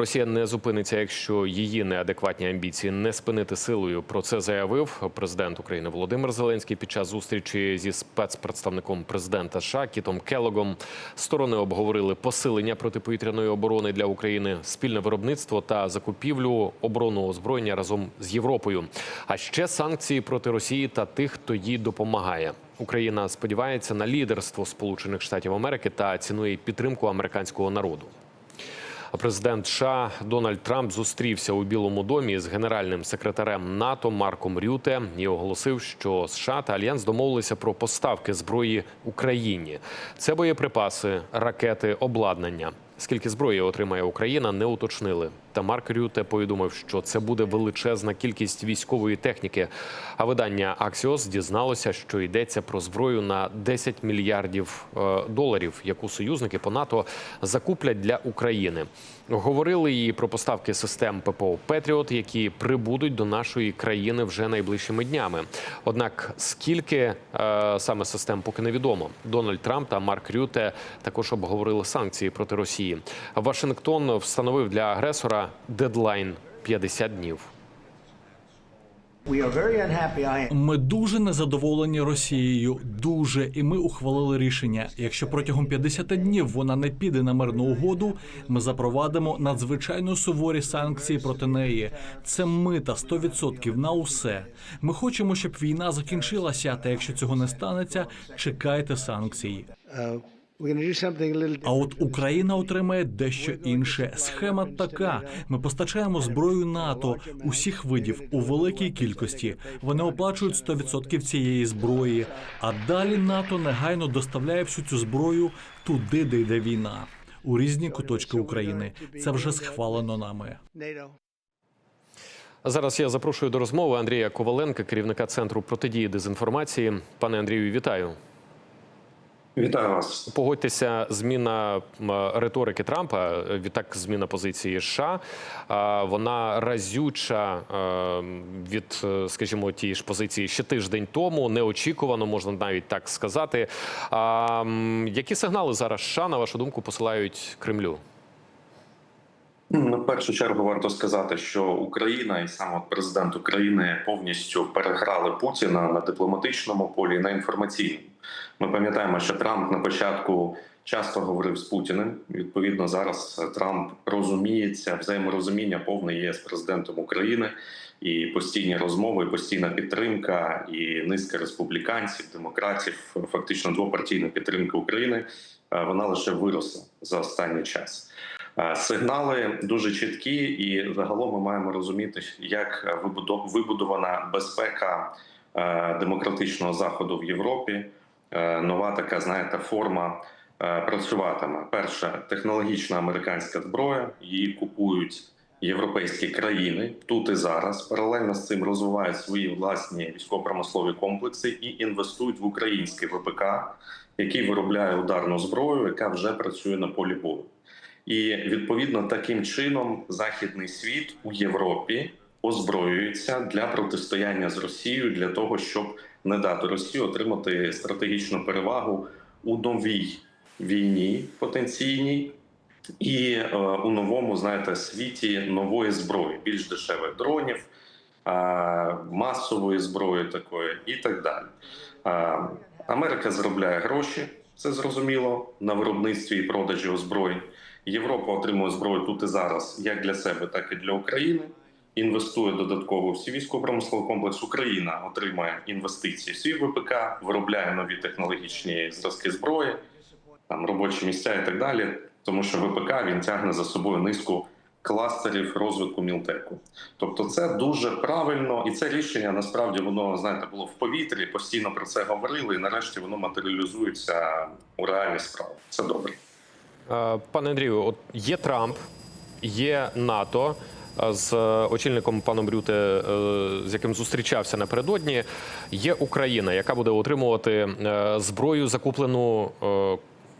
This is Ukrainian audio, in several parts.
Росія не зупиниться, якщо її неадекватні амбіції не спинити силою. Про це заявив президент України Володимир Зеленський під час зустрічі зі спецпредставником президента США Кітом Келогом. Сторони обговорили посилення протиповітряної оборони для України, спільне виробництво та закупівлю оборонного озброєння разом з Європою. А ще санкції проти Росії та тих, хто їй допомагає. Україна сподівається на лідерство Сполучених Штатів Америки та цінує підтримку американського народу. Президент США Дональд Трамп зустрівся у Білому домі з генеральним секретарем НАТО Марком Рюте і оголосив, що США та Альянс домовилися про поставки зброї Україні. Це боєприпаси, ракети, обладнання. Скільки зброї отримає Україна, не уточнили. Та Марк Рюте повідомив, що це буде величезна кількість військової техніки. А видання Axios дізналося, що йдеться про зброю на 10 мільярдів е, доларів, яку союзники по НАТО закуплять для України. Говорили і про поставки систем ППО Петріот, які прибудуть до нашої країни вже найближчими днями. Однак скільки е, саме систем поки невідомо. Дональд Трамп та Марк Рюте також обговорили санкції проти Росії. Вашингтон встановив для агресора дедлайн 50 днів. Ми дуже незадоволені Росією. Дуже, і ми ухвалили рішення. Якщо протягом 50 днів вона не піде на мирну угоду, ми запровадимо надзвичайно суворі санкції проти неї. Це мита 100% на усе. Ми хочемо, щоб війна закінчилася. Та якщо цього не станеться, чекайте санкцій. А от Україна отримає дещо інше. Схема така: ми постачаємо зброю НАТО усіх видів у великій кількості. Вони оплачують 100% цієї зброї. А далі НАТО негайно доставляє всю цю зброю туди, де йде війна. У різні куточки України це вже схвалено нами. Зараз я запрошую до розмови Андрія Коваленка, керівника центру протидії дезінформації. Пане Андрію, вітаю. Вітаю вас. Погодьтеся, зміна риторики Трампа, е, відтак зміна позиції США. Вона разюча е, від, е, скажімо, тієї ж позиції ще тиждень тому. Неочікувано, можна навіть так сказати. Які сигнали зараз США, на вашу думку, посилають Кремлю? Ну, в першу чергу варто сказати, що Україна і саме президент України повністю переграли Путіна на дипломатичному полі, на інформаційному. Ми пам'ятаємо, що Трамп на початку часто говорив з Путіним. Відповідно, зараз Трамп розуміється, взаєморозуміння повне є з президентом України, і постійні розмови, і постійна підтримка, і низка республіканців, демократів, фактично двопартійна підтримка України. е, Вона лише виросла за останній час. Е, Сигнали дуже чіткі, і загалом ми маємо розуміти, як вибудо- вибудована безпека е, демократичного заходу в Європі. Е, Нова така, знаєте, форма працюватиме. Перше, технологічна американська зброя. Її купують європейські країни тут і зараз. Паралельно з цим розвивають свої власні військово-промислові комплекси і інвестують в український ВПК, який виробляє ударну зброю, яка вже працює на полі бою. І відповідно таким чином західний світ у Європі озброюється для протистояння з Росією для того, щоб не дати Росії отримати стратегічну перевагу у новій війні потенційній. І е, у новому, знаєте, світі нової зброї, більш дешевих дронів, е, масової зброї такої і так далі. Е, Америка заробляє гроші, це зрозуміло, на виробництві і продажі озброєнь. Європа отримує зброю тут і зараз, як для себе, так і для України. Інвестує додатково в свій військово-промисловий комплекс. Україна отримає інвестиції в свій ВПК, виробляє нові технологічні зразки зброї, там робочі місця і так далі. Тому що ВПК він тягне за собою низку кластерів розвитку мілтеку. Тобто, це дуже правильно, і це рішення насправді воно знаєте було в повітрі. Постійно про це говорили, і нарешті воно матеріалізується у реальні справи. Це добре. Е, Пане Андрію, от є Трамп, є НАТО е, з очільником паном Рюте, е, з яким зустрічався напередодні. Є Україна, яка буде отримувати зброю, закуплену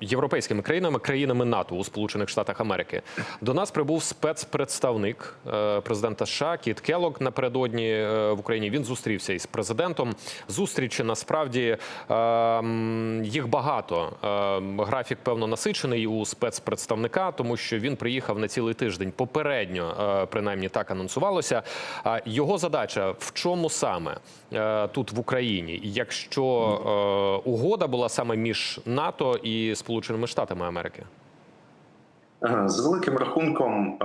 європейськими країнами, країнами НАТО у Сполучених Штатах Америки. До нас прибув спецпредставник е, президента США Кіт Келлог напередодні е, в Україні. Він зустрівся із президентом. Зустрічі насправді е, їх багато. Графік певно насичений у спецпредставника, тому що він приїхав на цілий тиждень. Попередньо, принаймні так анонсувалося. Його задача в чому саме тут в Україні, якщо угода була саме між НАТО і Сполученими Штатами Америки? З великим рахунком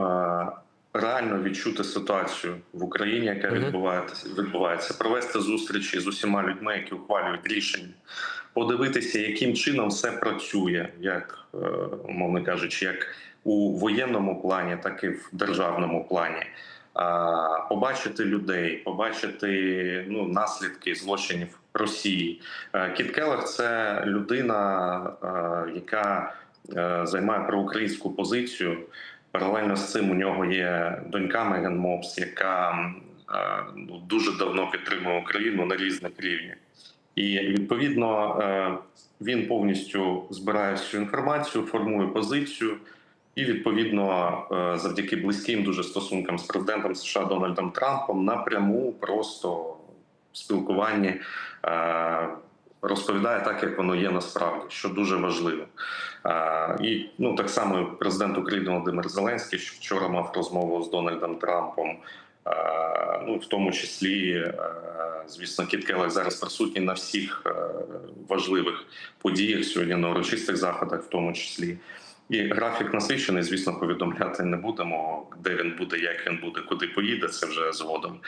реально відчути ситуацію в Україні, яка відбувається, відбувається, провести зустрічі з усіма людьми, які ухвалюють рішення, подивитися, яким чином все працює, як е, умовно кажучи, як у воєнному плані, так і в державному плані. Побачити людей, побачити ну, наслідки злочинів Росії. Е, Кіт Келлер – це людина, е, яка е, займає проукраїнську позицію. Паралельно з цим у нього є донька Меган Мопс, яка ну, дуже давно підтримує Україну на різних рівнях. І відповідно він повністю збирає всю інформацію, формує позицію, і відповідно, завдяки близьким дуже стосункам з президентом США Дональдом Трампом напряму просто спілкуванні е, розповідає так, як воно є насправді, що дуже важливо. Е, І ну так само президент України Володимир Зеленський що вчора мав розмову з Дональдом Трампом. Е, Ну, в тому числі, звісно, Кіт Келлер зараз присутній на всіх важливих подіях сьогодні на урочистих заходах, в тому числі. І графік насичений, звісно, повідомляти не будемо, де він буде, як він буде, куди поїде. Це вже згодом.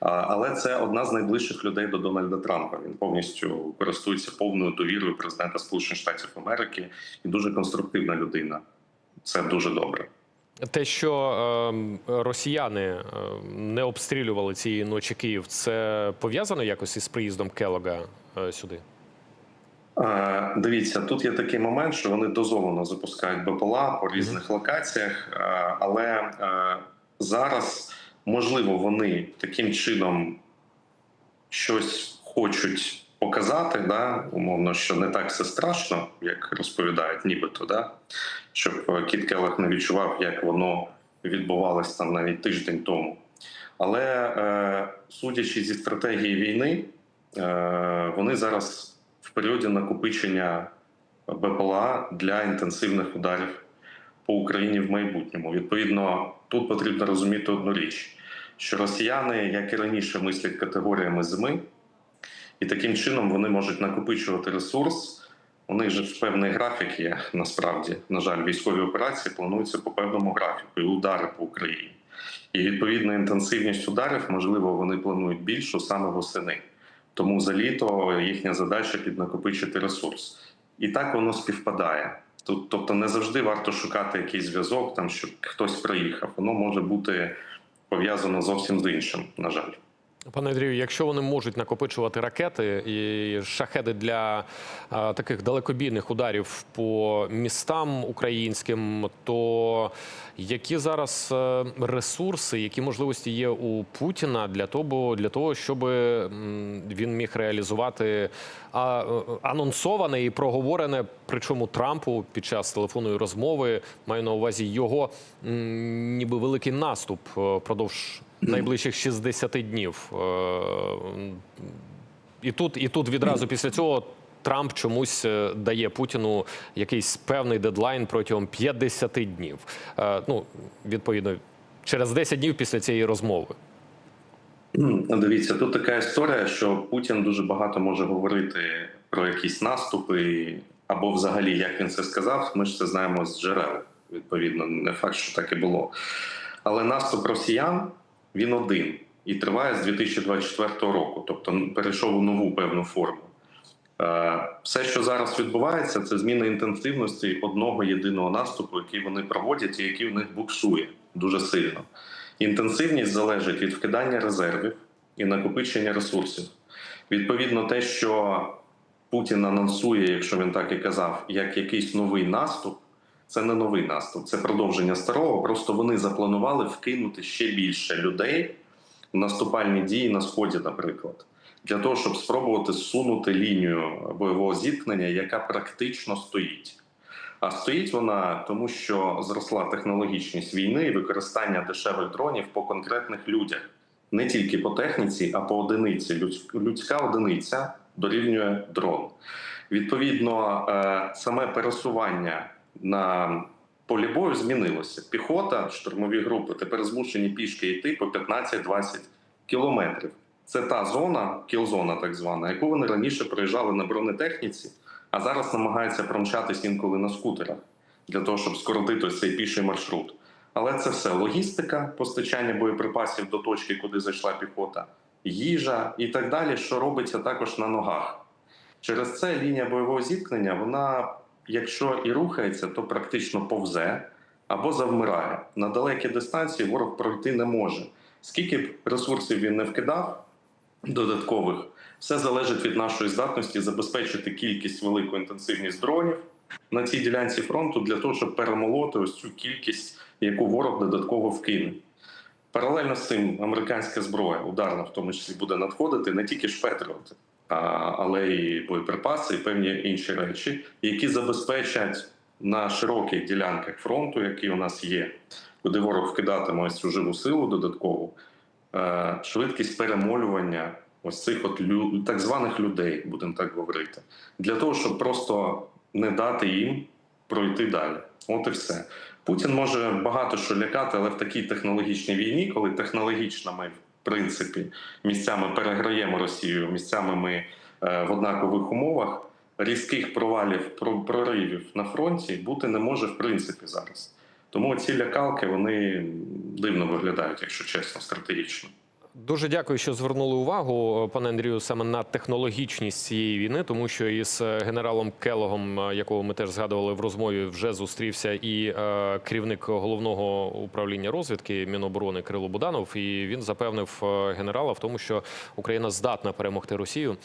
Але це одна з найближчих людей до Дональда Трампа. Він повністю користується повною довірою президента Сполучених Штатів Америки і дуже конструктивна людина. Це дуже добре. Те, що е, росіяни е, не обстрілювали цієї ночі Київ, це пов'язано якось із приїздом Келога е, сюди? Дивіться, тут є такий момент, що вони дозовано запускають БПЛА по різних локаціях, але зараз можливо вони таким чином щось хочуть показати, да, умовно, що не так все страшно, як розповідають, нібито, да, щоб е, Кіт Келлах не відчував, як воно відбувалось там навіть тиждень тому. Але е, судячи зі стратегії війни, е, вони зараз в періоді накопичення БПЛА для інтенсивних ударів по Україні в майбутньому. Відповідно, тут потрібно розуміти одну річ: що росіяни, як і раніше, мислять категоріями зими, і таким чином вони можуть накопичувати ресурс. У них же ж певний графік є насправді. На жаль, військові операції плануються по певному графіку і удари по Україні. І відповідно інтенсивність ударів, можливо, вони планують більшу саме восени. Тому за літо їхня задача піднакопичити ресурс. І так воно співпадає. Тут, тобто, не завжди варто шукати якийсь зв'язок, там щоб хтось приїхав. Воно може бути пов'язано зовсім з іншим, на жаль. Пане Андрію, якщо вони можуть накопичувати ракети і шахеди для а, таких далекобійних ударів по містам українським, то які зараз е, ресурси, які можливості є у Путіна для того, для того, щоб він міг реалізувати е, анонсоване і проговорене, причому Трампу під час телефонної розмови, маю на увазі його ніби великий наступ е, продовж найближчих 60 днів. Е, І тут, і тут відразу після цього Трамп чомусь е, дає Путіну якийсь певний дедлайн протягом 50 днів. Ну, відповідно, через 10 днів після цієї розмови. Ну, Дивіться, тут така історія, що Путін дуже багато може говорити про якісь наступи, або взагалі, як він це сказав, ми ж це знаємо з джерел. Відповідно, не факт, що так і було. Але наступ росіян він один і триває з 2024 року, тобто перейшов у нову певну форму. Е, Все, що зараз відбувається, це зміна інтенсивності одного єдиного наступу, який вони проводять, і який в них буксує дуже сильно. Інтенсивність залежить від вкидання резервів і накопичення ресурсів. Відповідно, те, що Путін анонсує, якщо він так і казав, як якийсь новий наступ, це не новий наступ, це продовження старого. Просто вони запланували вкинути ще більше людей в наступальні дії на сході, наприклад, для того, щоб спробувати зсунути лінію бойового зіткнення, яка практично стоїть. А стоїть вона тому, що зросла технологічність війни і використання дешевих дронів по конкретних людях, не тільки по техніці, а по одиниці. Людська одиниця дорівнює дрон. Відповідно, е, саме пересування на полі бою змінилося. Піхота, штурмові групи тепер змушені пішки йти по 15-20 кілометрів. Це та зона, кілзона, так звана, яку вони раніше проїжджали на бронетехніці, а зараз намагаються промчатись інколи на скутерах для того, щоб скоротити цей піший маршрут. Але це все логістика, постачання боєприпасів до точки, куди зайшла піхота, їжа і так далі, що робиться також на ногах. Через це лінія бойового зіткнення, вона, якщо і рухається, то практично повзе або завмирає. На далекі дистанції ворог пройти не може. Скільки б ресурсів він не вкидав додаткових, все залежить від нашої здатності забезпечити кількість велику інтенсивність дронів на цій ділянці фронту для того, щоб перемолоти ось цю кількість, яку ворог додатково вкине. Паралельно з цим американська зброя, ударна в тому числі, буде надходити не тільки ж але і боєприпаси, і певні інші речі, які забезпечать на широких ділянках фронту, які у нас є, куди ворог вкидатиме ось цю живу силу додаткову, е, швидкість перемолювання ось цих от лю- так званих людей, будемо так говорити, для того, щоб просто не дати їм пройти далі. От і все. Путін може багато що лякати, але в такій технологічній війні, коли технологічно ми, в принципі, місцями переграємо Росію, місцями ми е, в однакових умовах, різких провалів, проривів на фронті бути не може в принципі зараз. Тому ці лякалки вони дивно виглядають, якщо чесно, стратегічно. Дуже дякую, що звернули увагу, пане Андрію, саме на технологічність цієї війни, тому що із е, генералом Келогом, е, якого ми теж згадували в розмові, вже зустрівся і е, керівник головного управління розвідки Міноборони Кирило Буданов. І він запевнив генерала в тому, що Україна здатна перемогти Росію.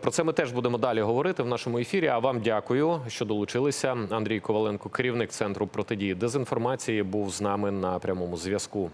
Про це ми теж будемо далі говорити в нашому ефірі. А вам дякую, що долучилися. Андрій Коваленко, керівник центру протидії дезінформації, був з нами на прямому зв'язку.